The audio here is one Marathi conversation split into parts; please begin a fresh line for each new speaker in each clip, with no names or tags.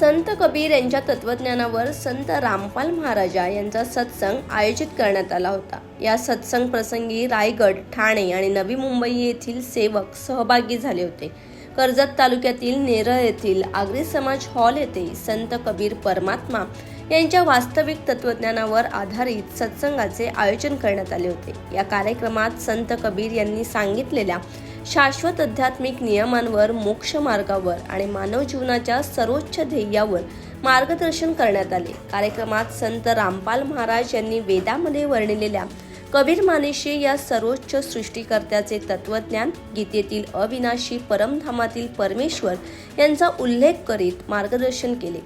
संत कबीर यांच्या तत्वज्ञानावर संत रामपाल महाराजा यांचा सत्संग आयोजित करण्यात आला होता. या सत्संग प्रसंगी रायगड ठाणे आणि नवी मुंबई येथील सेवक सहभागी झाले होते. कर्जत तालुक्यातील नेरळ येथील आगरी समाज हॉल येथे संत कबीर परमात्मा यांच्या वास्तविक तत्वज्ञानावर आधारित सत्संगाचे आयोजन करण्यात आले होते. या कार्यक्रमात संत कबीर यांनी सांगितलेल्या शाश्वत आध्यात्मिक नियमांवर मोक्ष मार्गावर आणि मानव जीवनाच्या सर्वोच्च ध्येयावर मार्गदर्शन करण्यात आले. कार्यक्रमात संत रामपाल महाराज यांनी वेदामध्ये वर्णिलेल्या कबीर मानेशी या सर्वोच्च सृष्टीकर्त्याचे तत्वज्ञान गीतेतील अविनाशी परमधामातील परमेश्वर यांचा उल्लेख करीत मार्गदर्शन केले.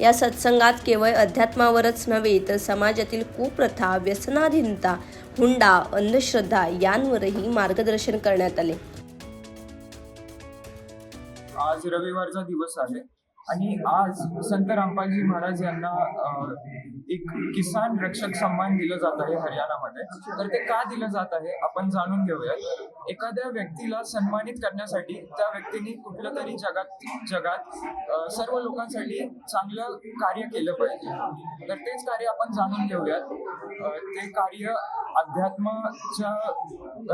या सत्संगात केवळ अध्यात्मावरच नव्हे तर समाजातील कुप्रथा व्यसनाधीनता हुंडा अंधश्रद्धा यांवरही मार्गदर्शन करण्यात आले.
आज रविवारचा दिवस आहे. आणि आज संत रामपालजी महाराज यांना एक किसान रक्षक सन्मान दिलं जात आहे हरियाणामध्ये. तर ते का दिलं जात आहे आपण जाणून घेऊयात. एखाद्या व्यक्तीला सन्मानित करण्यासाठी त्या व्यक्तीने कुठलं तरी जगात जगात सर्व लोकांसाठी चांगलं कार्य केलं पाहिजे. तर तेच कार्य आपण जाणून घेऊयात. ते कार्य अध्यात्माच्या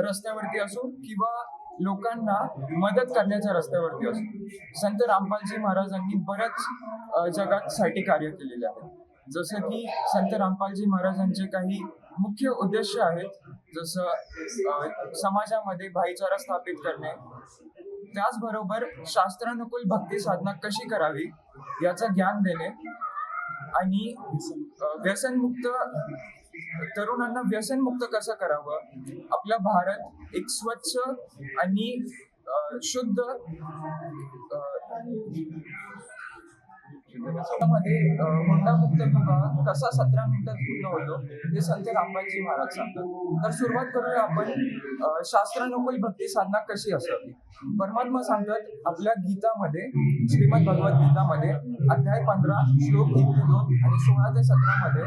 रस्त्यावरती असो किंवा लोकांना मदत करण्याच्या रस्त्यावरती असतो संत रामपालजी महाराजांनी बऱ्याच जगासाठी कार्य केलेले आहे. जसं की संत रामपालजी महाराजांचे काही मुख्य उद्देश आहेत जसं समाजामध्ये भाईचारा स्थापित करणे. त्याचबरोबर शास्त्रानुकूल भक्ती साधना कशी करावी याचं ज्ञान देणे. आणि व्यसनमुक्त तरुणांना व्यसनमुक्त कसं करावं? आपला भारत एक स्वच्छ आणि शुद्ध अ, मध्ये अ, कसा सतरा मिनिटात पूर्ण होतो हे संत रामबाईजी महाराज सांगतात. तर सुरुवात करूया आपण. शास्त्रानुकूल भक्ती साधना कशी असावी? परमात्मा सांगतात आपल्या गीतामध्ये श्रीमद भगवत गीतामध्ये अध्याय पंधरा श्लोक एक ते दोन आणि सोळा ते सतरा मध्ये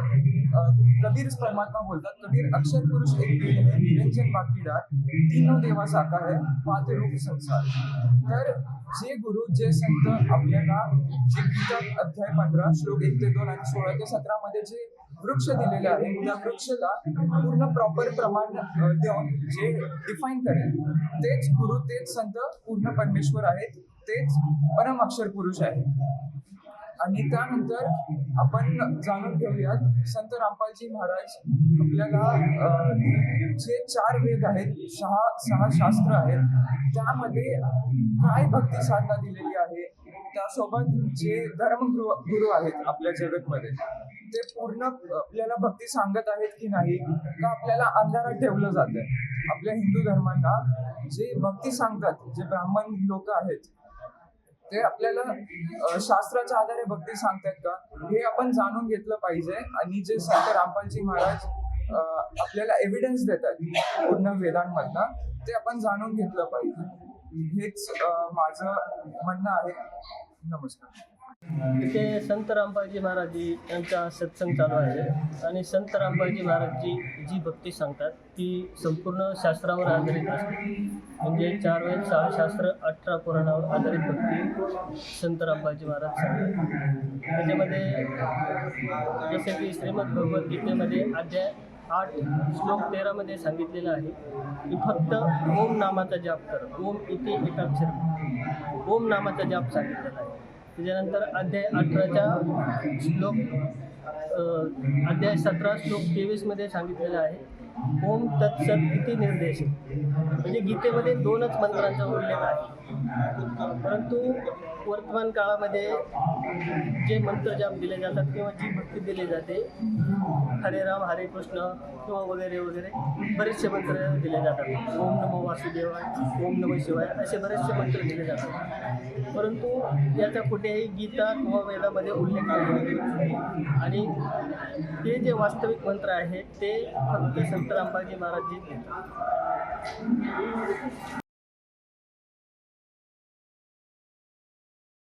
कबीर परमात्मा बोलतात कबीर अक्षर पुरुष एक निरंजन बाकीदार तीनों देवा साकार है पाच रूप संसार. तर जे गुरु जे संत आपल्याला जे गीता अध्याय पंधरा श्लोक एक ते दोन आणि सोळा ते सतरा मध्ये जे वृक्ष दिलेले आहे त्या वृक्षला पूर्ण प्रॉपर प्रमाण देऊन जे डिफाईन करेल तेच गुरु तेच संत पूर्ण परमेश्वर आहेत तेच परम अक्षर पुरुष आहेत. आणि त्यानंतर आपण जाणून घेऊयात संत रामपालजी महाराज आपल्याला जे चार वेद आहेत सहा सहा शास्त्र आहेत त्यामध्ये काय भक्ती साधना दिलेली आहे? त्यासोबत जे धर्मगुरु गुरु आहेत आपल्या जगतमध्ये ते पूर्ण आपल्याला भक्ती सांगत आहेत की नाही? का आपल्याला अंधारात ठेवलं जातं आपल्या हिंदू धर्मांना जे भक्ती सांगतात जे ब्राह्मण लोक आहेत ते आपल्याला शास्त्राच्या आधारे भक्ती सांगतात का? हे आपण जाणून घेतलं पाहिजे. आणि जे संत रामपालजी महाराज आपल्याला एव्हिडन्स देतात पूर्ण वेदांमधनं ते आपण जाणून घेतलं पाहिजे. हेच माझं म्हणणं आहे. नमस्कार.
इथे संत रामबाजी महाराजजी यांचा सत्संग चालू आहे. आणि संत रामबाजी महाराजजी जी भक्ती सांगतात ती संपूर्ण शास्त्रावर आधारित असते. म्हणजे चार वेळ सहा शास्त्र अठरा पुराणावर आधारित भक्ती संत रामबाजी महाराज सांगतात. त्याच्यामध्ये जसे की श्रीमद भगवद्गीतेमध्ये अध्याय आठ श्लोक तेरामध्ये सांगितलेलं आहे की फक्त ओम नामाचा जाप कर. ओम इथे एकाक्षर ओम नामाचा जाप सांगितलेला आहे. त्याच्यानंतर अध्याय अठराच्या श्लोक अध्याय सतरा श्लोक तेवीसमध्ये सांगितलेलं आहे ओम तत्सत इति निर्देश. म्हणजे गीतेमध्ये दोनच मंत्रांचा उल्लेख आहे. परंतु वर्तमान काळामध्ये जे मंत्र जाप दिले जातात किंवा जी भक्ती दिली जाते हरे राम हरे कृष्ण किंवा वगैरे वगैरे बरेचसे मंत्र दिले जातात. ओम नमो वासुदेवाय ओम नमो शिवाय असे बरेचसे मंत्र दिले जातात. परंतु याचा कुठेही गीता किंवा वेदामध्ये उल्लेख नाही. आणि ते जे वास्तविक मंत्र आहेत ते फक्त संत रामबाजी महाराजजी